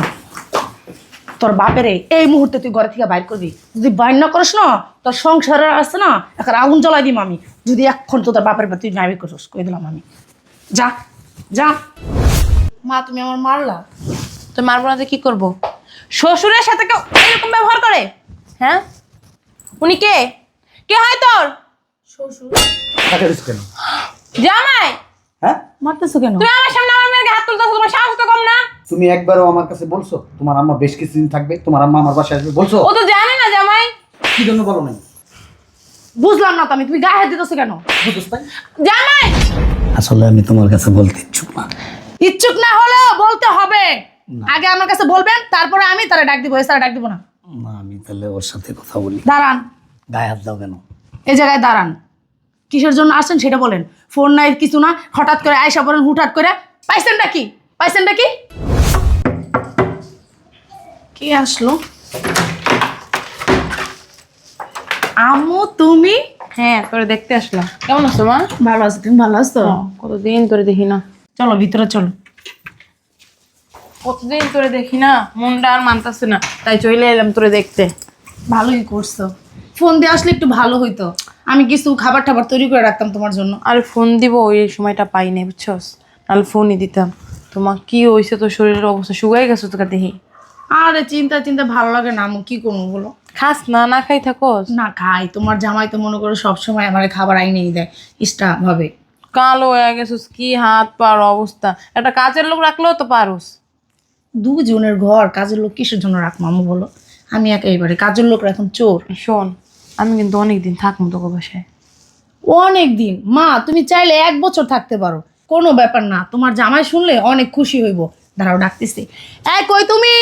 আয়। তোর বাপেরে এই মুহূর্তে তুই ঘরে থেকে বাইর করবি। যদি বাইর না করিস না তোর সংসারে আছে না এখন আগুন জ্বলাই দিম আমি। যদি এখন তো তোর বাপের তুই নাইবে করিস কই দিলাম আমি। যা যা। মা তুমি আমার মারলা। তো মারবো না তো কি করব? শ্বশুরের সাথে কেউ এরকম ব্যবহার করে? হ্যাঁ? উনি কে? কে হয় তোর? শ্বশুর। কেন? জামাই! হ্যাঁ? মারতেছো কেন? তুমি আমার সামনে আমার মেয়েকে হাত তুলতেছো তোমার সাহস তো কম না? তুমি একবারও আমার কাছে বলছো তোমার আম্মা বেশ কিছুদিন থাকবে তোমার আম্মা আমার বাসায় আসবে বলছো? ও তো জানে না জামাই। কি জন্য বলো নাই? বুঝলাম না তো আমি তুমি গায়ে হাত দিতেছো কেন? বুঝছ তাই? জামাই! আসলে আমি তোমার কাছে বলতে ইচ্ছুক না। ইচ্ছুক না হলেও বলতে হবে। আগে আমার কাছে বলবেন তারপরে আমি তারা ডাক দিব এছাড়া ডাক দিব না। না আমি তাহলে ওর সাথে কথা বলি। দাঁড়ান। গায়ে হাত দাও কেন? এই জায়গায় দাঁড়ান। কিসের জন্য আসছেন সেটা বলেন। ফোন নাই কিছু না হঠাৎ করে আয়সা পড়েন হুটহাট করে। পাইছেনটা কি? পাইছেনটা কি? কে আসলো? আম্মু তুমি? হ্যাঁ তোরে দেখতে আসলাম। কেমন আছো মা? ভালো আছো তুমি ভালো আছো? কতদিন তোরে দেখি না। চলো ভিতরে চলো। কতদিন তোরে দেখি না মনটা আর মানতাছে না তাই চলে এলাম তোরে দেখতে। ভালোই করছ। ফোন দিয়ে আসলে একটু ভালো হইতো। আমি কিছু খাবার টাবার তৈরি করে রাখতাম তোমার জন্য। আর ফোন দিব ওই সময়টা পাই নাই বুঝছস? নাহলে ফোনই দিতাম। তোমার কি হয়েছে তোর শরীরের অবস্থা? শুকাই গেছো তোকে দেখি। আরে চিন্তা চিন্তা ভালো লাগে না আমি কি করব বলো? খাস না না খাই থাকোস? না খাই তোমার জামাই তো মনে করো সবসময় আমার খাবার আইনেই দেয় ইস্টা ভাবে। কালো হয়ে গেছিস কি হাত পার অবস্থা। একটা কাজের লোক রাখলেও তো পারোস। দুজনের ঘর কাজের লোক কিসের জন্য রাখব আমি বলো? আমি একেবারে কাজের লোক এখন চোর। শোন আমি কিন্তু অনেক দিন থাকব তোকে বাসায়। অনেক দিন মা তুমি চাইলে এক বছর থাকতে পারো। কোনো ব্যাপার না তোমার জামাই শুনলে অনেক খুশি হইব। দাঁড়াও ডাকতেছি। এই কই তুমি?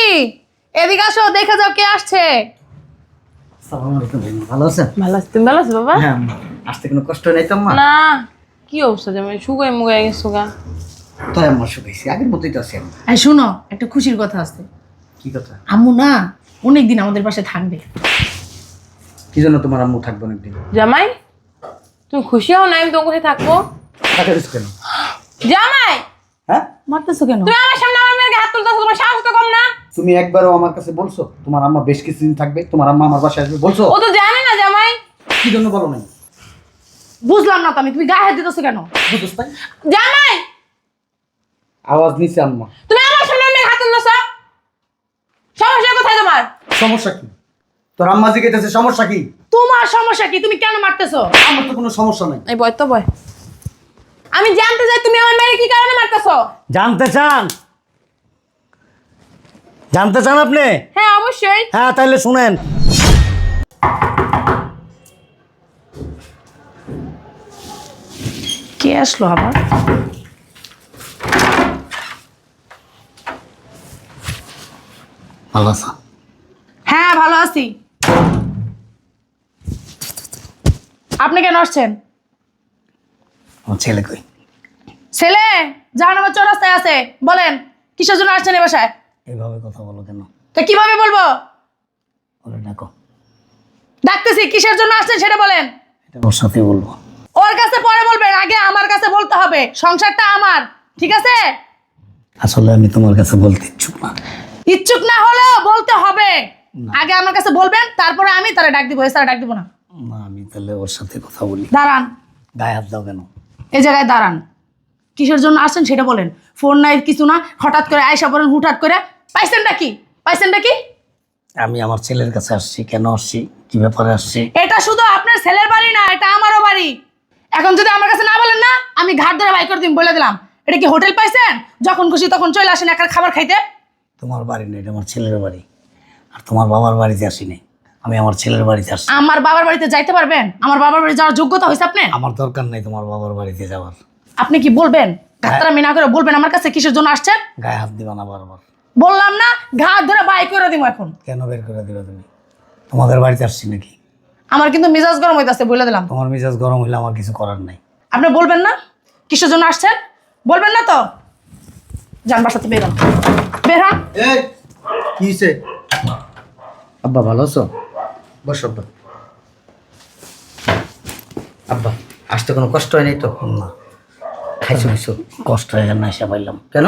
এদিকে আসো দেখে যাও কে আসছে। ভালো আছেন? ভালো আছি। তুমি ভালো আছো বাবা? হ্যাঁ আসতে কোনো কষ্ট নেই তো আম্মা? না কি অবস্থা যেমন শুকাই মুগাই গেছো গা? তাই আম্মা শুকাইছি আগের মতোই তো আছি আমি এই শোনো একটা খুশির কথা আছে। কি কথা? আম্মু না অনেক দিন আমাদের পাশে থাকবে। কি জন্য তোমার আম্মু থাকবে অনেকদিন? জামাই তুমি খুশি হও না আমি তোমার কাছে থাকব? টাকা কেন? জামাই! হ্যাঁ? মারতেছো কেন? তুমি আমার সামনে আমার মেয়েকে হাত তুলতেছো তোমার সাহস তো কম না। তুমি একবারও আমার কাছে বলছো তোমার আম্মা বেশ কিছুদিন থাকবে তোমার আম্মা আমার বাসায় আসবে বলছো? ও তো জানে না জামাই। কি জন্য বলো নাই? বুঝলাম না তো আমি তুমি গায়ে হাত দিতেছো কেন? বুঝছ তাই? জামাই! আওয়াজ নিছে আম্মা। তুমি আমার সামনে আমার হাত তুলতেছো? সমস্যা কোথায় তোমার? সমস্যা কি? তোর আম্মা জিজ্ঞেস সমস্যা কি? তোমার সমস্যা কি? তুমি কেন মারতেছো? আমার তো কোনো সমস্যা নাই। এই বয় তো বয়। আমি জানতে চাই তুমি আমার মেয়েকে কি কারণে মারতেছো? জানতে চান? জানতে চান আপনি? হ্যাঁ অবশ্যই। হ্যাঁ তাহলে শুনেন। কে আসলো আবার? ভালো আছো? হ্যাঁ ভালো আছি। আপনি কেন আসছেন? আমার ছেলে কই? ছেলে? জাহান আমার চৌরাস্তায় আছে। বলেন কিসের জন্য আসছেন এ বাসায়? এইভাবে কথা বলো কেন? তা কীভাবে বলব? ওরে ডাকো। ডাকতেছি কিসের জন্য আসছেন সেটা বলেন। এটা ওর সাথে বলব। ওর কাছে পরে বলবেন আগে আমার কাছে বলতে হবে সংসারটা আমার ঠিক আছে? আসলে আমি তোমার কাছে বলতে ইচ্ছুক না। ইচ্ছুক না হলেও বলতে হবে। আগে আমার কাছে বলবেন তারপরে আমি তারা ডাক দিব এছাড়া ডাক দিব না। না আমি তাহলে ওর সাথে কথা বলি। দাঁড়ান। গায়ে হাত দাও কেন? এই জায়গায় দাঁড়ান। কিসের জন্য আসছেন সেটা বলেন। ফোন নাই কিছু না হঠাৎ করে আয়সা পড়েন হুটহাট করে পাইছেনটা কি? পাইছেনটা কি? আমি আমার ছেলের কাছে আসছি কেন আসছি কি ব্যাপারে আসছি? এটা শুধু আপনার ছেলের বাড়ি না এটা আমারও বাড়ি। এখন যদি আমার কাছে না বলেন না আমি ঘাট ধরে বাই করে দিন বলে দিলাম। এটা কি হোটেল পাইছেন? যখন খুশি তখন চলে আসেন একটা খাবার খাইতে। তোমার বাড়ি না এটা আমার ছেলের বাড়ি। আর তোমার বাবার বাড়িতে আসিনি। আমি আমার ছেলের বাড়িতে আসছি। আমার বাবার বাড়িতে যাইতে পারবেন? আমার বাবার বাড়ি যাওয়ার যোগ্যতা হয়েছে আপনি আমার দরকার নেই তোমার বাবার বাড়িতে যাওয়ার। আপনি কি বলবেন? ডাক্তার আমি না করে বলবেন আমার কাছে কিসের জন্য আসছেন? গায়ে হাত দিবা না বারবার। বললাম না ঘাট ধরে বাই করে দিব এখন। কেন বের করে দিবা তুমি? তোমাদের বাড়িতে আসছি নাকি? আমার কিন্তু মেজাজ গরম হইতাছে বলে দিলাম। তোমার মেজাজ গরম হইলে আমার কিছু করার নাই। আপনি বলবেন না কিসের জন্য আসছেন? বলবেন না তো। যান বাসাতে বের হন। বের হন। এই কি হয়েছে আব্বা ভালো আছো? বস আব্বা। আব্বা আসতে কোনো কষ্ট হয় নাই তো? না। খাইছো খাইছো। কষ্ট হয়ে না এসে পাইলাম। কেন?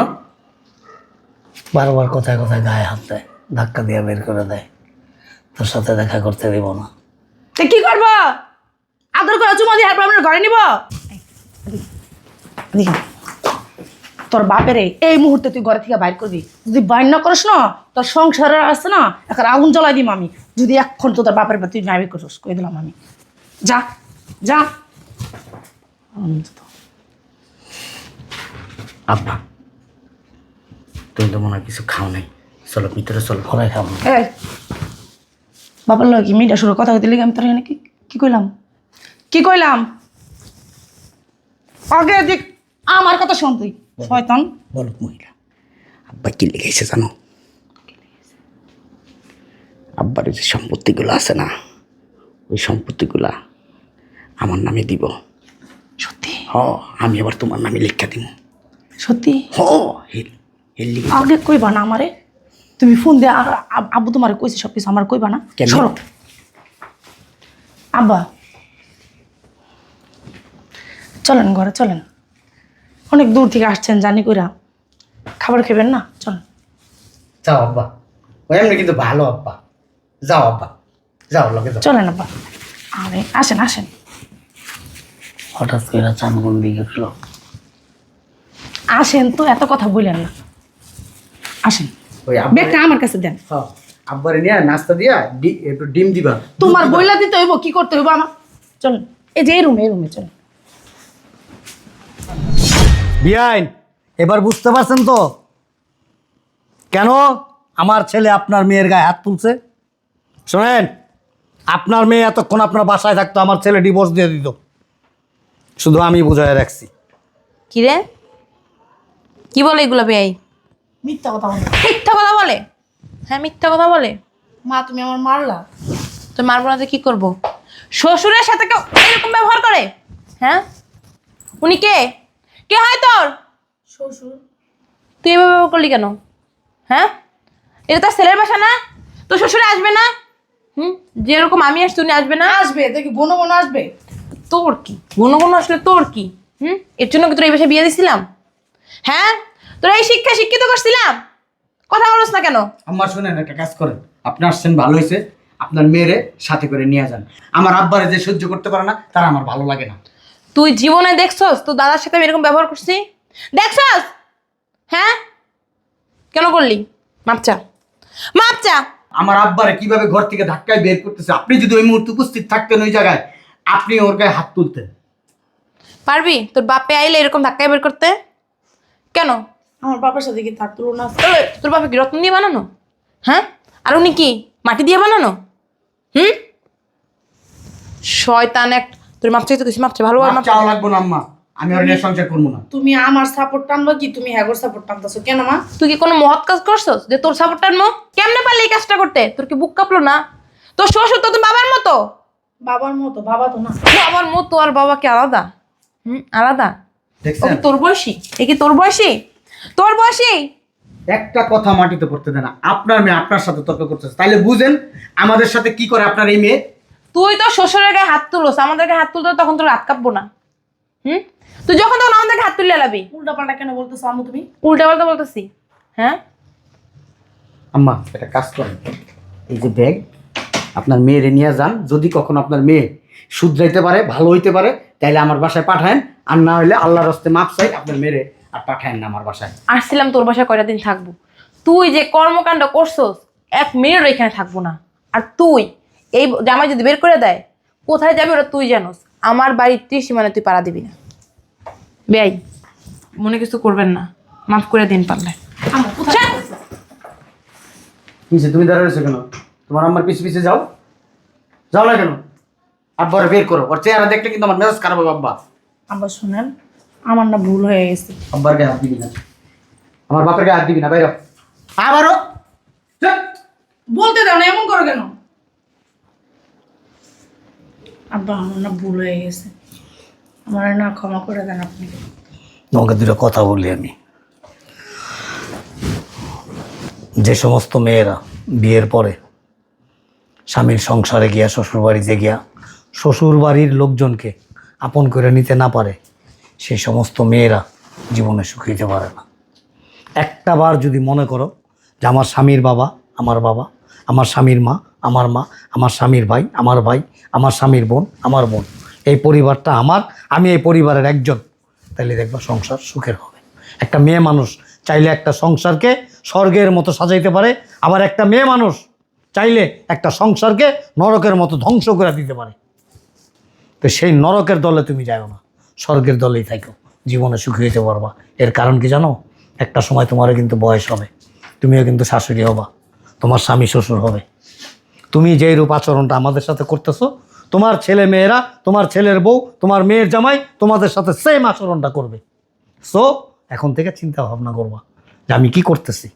বারবার কথায় কথায় গায়ে হাত দেয়, ধাক্কা দিয়ে বের করে দেয়। তোর সাথে দেখা করতে দেব না। কি করব? আদর করে চুমা দিয়ে আপনার ঘরে নিব? তোর বাপেরে এই মুহূর্তে তুই ঘরে থেকে বাইর করবি। যদি বাইর না করিস না, তোর সংসারে আছে না, এখন আগুন জ্বলাই দিম আমি। যদি এখন তো তোর বাপের তুই নাইবে করিস, কই দিলাম আমি। যা যা। আব্বা তুমি তো মনে হয় কিছু খাও নাই। চলো ভিতরে চলো ঘরে খাব এই বাবার লগে কি মিডিয়া শুরু কথা লিগে আমি তোর কি কি কইলাম? কি কইলাম? আগে দেখ আমার কথা শুন তুই শয়তান। বলো মহিলা। আব্বা কি লিখেছে জানো? আব্বার যে সম্পত্তিগুলো আছে না ওই সম্পত্তিগুলা আমার নামে দিব। সত্যি? হ আমি আবার তোমার নামে লিখা দিব। সত্যি? হ হেল হেল আগে কইবা না আমারে। তুমি ফোন দে আব্বু তোমার কইছে সব কিছু আমার কইবা না। সরো। আব্বা। চলেন ঘরে চলেন। অনেক দূর থেকে আসছেন জানি কইরা। খাবার খেবেন না? চল। যাও আব্বা। ওই এমনি কিন্তু ভালো আব্বা। যাও আব্বা। যাও লগে যাও। চলেন আব্বা। আরে আসেন আসেন। হঠাৎ করে চানগুন দিয়ে উঠল আসেন তো এত কথা বললেন না। আসেন। ওই আব্বা ব্যাগটা আমার কাছে দেন। হ্যাঁ আব্বারে নিয়ে নাস্তা দিয়া ডি- একটু ডিম দিবা। তোমার বইলা দিতে হইব কি করতে হইব আমার? চলেন। এই যে এই রুমে এই রুমে চলেন। বিআইন এবার বুঝতে পারছেন তো? কেন আমার ছেলে আপনার মেয়ের গায়ে হাত তুলছে? শোনেন আপনার মেয়ে এতক্ষণ আপনার বাসায় থাকতো আমার ছেলে ডিভোর্স দিয়ে দিত। শুধু আমি বুঝায় রাখছি। কি রে কি বলে এগুলো বেয়াই? মিথ্যা কথা বলো। মিথ্যা কথা বলে? হ্যাঁ মিথ্যা কথা বলে। মা তুমি আমার মারলা। তো মারবো না তো কি করব? শ্বশুরের সাথে কেউ এরকম ব্যবহার করে? হ্যাঁ? উনি কে? কে হয় তোর? শ্বশুর। তুই এভাবে ব্যবহার করলি কেন? হ্যাঁ? এটা তার ছেলের বাসা না? তোর শ্বশুরে আসবে না? হুম? যেরকম আমি আসছি উনি আসবে না? আসবে দেখি বোনো বোনো আসবে। তোর কি? কোনো কোনো আসলে তোর কি? হুম? এর জন্য কি তোর এই বাসায় বিয়ে দিছিলাম? হ্যাঁ? তোরা এই শিক্ষা শিক্ষিত করছিলাম? কথা বলছ না কেন? আম্মা শুনেন একটা কাজ করেন। আপনি আসছেন ভালো হয়েছে। আপনার মেয়েরে সাথে করে নিয়ে যান। আমার আব্বারে যে সহ্য করতে পারে না তারা আমার ভালো লাগে না। তুই জীবনে দেখছস? তোর দাদার সাথে আমি এরকম ব্যবহার করছি? দেখছস? হ্যাঁ? কেন করলি? মাপচা মাপচা আমার আব্বারে কীভাবে ঘর থেকে ধাক্কায় বের করতেছে? আপনি যদি ওই মুহূর্তে উপস্থিত থাকতেন ওই জায়গায় আপনি ওর গায়ে হাত তুলতেন। পারবি? তোর বাপে আইলে এরকম ধাক্কায় বের করতে? কেন? আমার বাবার সাথে কি তার তুলনা আছে? তোর বাপে কি রত্ন দিয়ে বানানো? হ্যাঁ? আর উনি কি মাটি দিয়ে বানানো? হুম? শয়তান এক তোর মাপ চাইতে কিছু মাপছে ভালো মাপ চাওয়া লাগবো না আম্মা। আমি ওর নিয়ে সংসার করব না। তুমি আমার সাপোর্ট টানবা কি? তুমি হ্যাগোর সাপোর্ট টানতেছো কেন মা? তুই কি কোনো মহৎ কাজ করছস যে তোর সাপোর্টার মো কেমনে পারলি এই কাজটা করতে? তোর কি বুক কাঁপলো না? তোর শ্বশুর তো তোর বাবার মতো? বাবার মতো বাবা তো না। বাবার মতো আর বাবা কি আলাদা? হুম আলাদা? দেখছেন? তোর বয়সী? এ কি তোর বয়সী? তোর বয়সী? একটা কথা মাটিতে পড়তে দেয় না। আপনার মেয়ে আপনার সাথে তর্ক করতেছে। তাইলে বুঝেন আমাদের সাথে কি করে আপনার এই মেয়ে? তুই তো শ্বশুরের গায়ে হাত তুলোস আমাদের গায়ে হাত তুলতে তখন তোর হাত কাঁপবো না। হুম? তুই যখন তখন আমাদের হাত তুলে এলাবি। উল্টা পাল্টা কেন বলতেছো আম্মু তুমি? উল্টা পাল্টা বলতেছি। হ্যাঁ? আম্মা একটা কাজ করেন। এই যে ব্যাগ আপনার মেয়েরে নিয়ে যান। যদি কখনো আপনার মেয়ে শুধরাইতে পারে ভালো হইতে পারে তাইলে আমার বাসায় পাঠায়েন। আর না হলে আল্লাহর হস্তে মাপ চাই আপনার মেরে আর পাঠায় না আমার বাসায়। আসছিলাম তোর বাসায় কয়টা দিন থাকব? তুই যে কর্মকাণ্ড করছস এক মিনিটও এখানে থাকব না। আর তুই এই জামাই যদি বের করে দেয় কোথায় যাবে ওরা তুই জানোস। আমার বাড়ির ত্রিসীমানে তুই পাড়া দিবি না। বেআই মনে কিছু করবেন না। মাফ করে দিন পারলে। কিসে তুমি দাঁড়িয়ে রয়েছো কেন? তোমার আম্মার পিছে পিছে যাও। যাও না কেন? আব্বারে বের করো। ওর চেহারা দেখলে কিন্তু আমার মেজাজ খারাপ হবে আব্বা। আব্বা শুনেন আমার না ভুল হয়ে গেছে। আব্বার গায়ে হাত দিবি না। আমার বাপের গায়ে হাত দিবি না বাইরো আবারও। বলতে দাও না এমন করো কেন? আব্বা আমার না ভুল হয়ে গেছে। আমার না ক্ষমা করে দেন আপনি। তোমাকে দুটো কথা বলি আমি। যে সমস্ত মেয়েরা বিয়ের পরে স্বামীর সংসারে গিয়া শ্বশুর বাড়িতে গিয়া শ্বশুর বাড়ির লোকজনকে আপন করে নিতে না পারে সেই সমস্ত মেয়েরা জীবনে সুখী হতে পারে না। একটা বার যদি মনে করো যে আমার স্বামীর বাবা, আমার বাবা, আমার স্বামীর মা, আমার মা, আমার স্বামীর ভাই, আমার ভাই, আমার স্বামীর বোন, আমার বোন, এই পরিবারটা আমার, আমি এই পরিবারের একজন, তাহলে দেখবা সংসার সুখের হবে। একটা মেয়ে মানুষ চাইলে একটা সংসারকে স্বর্গের মতো সাজাইতে পারে, আবার একটা মেয়ে মানুষ চাইলে একটা সংসারকে নরকের মতো ধ্বংস করে দিতে পারে। তো সেই নরকের দলে তুমি যাও না। স্বর্গের দলেই থাকো জীবনে সুখী হইতে পারবা। এর কারণ কি জানো? একটা সময় তোমারও কিন্তু বয়স হবে। তুমিও কিন্তু শাশুড়ি হবা। তোমার স্বামী শ্বশুর হবে। তুমি যেই রূপ আচরণটা আমাদের সাথে করতেছো, তোমার ছেলে মেয়েরা, তোমার ছেলের বউ, তোমার মেয়ের জামাই তোমাদের সাথে সেম আচরণটা করবে। সো এখন থেকে চিন্তা ভাবনা করবা যে আমি কি করতেছি?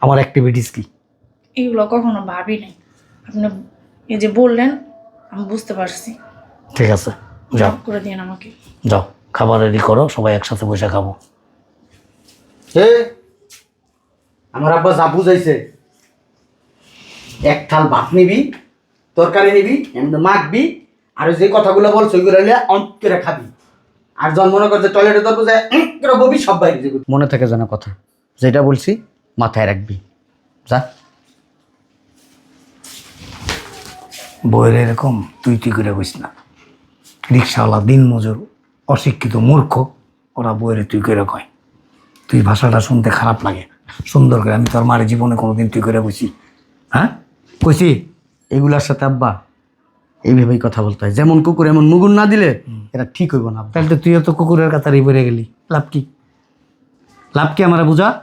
আমার অ্যাক্টিভিটিস কি? এগুলো কখনো ভাবি নাই। আপনি এই যে বললেন, আমি বুঝতে পারছি। ঠিক আছে যাও। করে দিন আমাকে। যাও খাবার রেডি করো সবাই একসাথে বসে খাব। হে আমার আব্বা যা বুঝাইছে। এক থাল ভাত নিবি তরকারি নিবি এমনি মাখবি আর যে কথাগুলো বলছো ওইগুলো হলে অঙ্ক করে খাবি। আর যখন মনে করছে টয়লেটে ধরবো যে উম করে ববি সব বাইরে যাবে। মনে থাকে যেন কথা। যেটা বলছি মাথায় রাখবি। যা। বইয়ের এরকম তুই তুই করে কইস না। রিক্সাওয়ালা দিন মজুর অশিক্ষিত মূর্খ, ওরা বইয়ের তুই করে কয়। তুই ভাষাটা শুনতে খারাপ লাগে। সুন্দর করে, আমি তোর মারে জীবনে কোনোদিন তুই করে কইছি। হ্যাঁ? কইছি, এগুলার সাথে আব্বা, এইভাবেই কথা বলতে হয়। যেমন কুকুর এমন মুগুর না দিলে এটা ঠিক হইব না। তাহলে তো তুইও তো কুকুরের কাতারি বেড়ে গেলি। লাভ কি? লাভ কি আমরা বুঝা?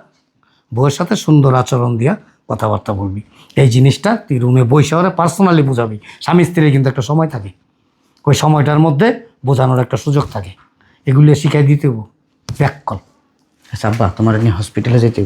বউয়ের সাথে সুন্দর আচরণ দিয়া কথাবার্তা বলবি। এই জিনিসটা তুই রুমে বই শহরে পার্সোনালি বুঝাবি। স্বামী স্ত্রীর কিন্তু একটা সময় থাকে। ওই সময়টার মধ্যে বোঝানোর একটা সুযোগ থাকে। এগুলো শিখাই দিতে ব্যাক কল আচ্ছা আব্বা, তোমার এমনি হসপিটালে যেতে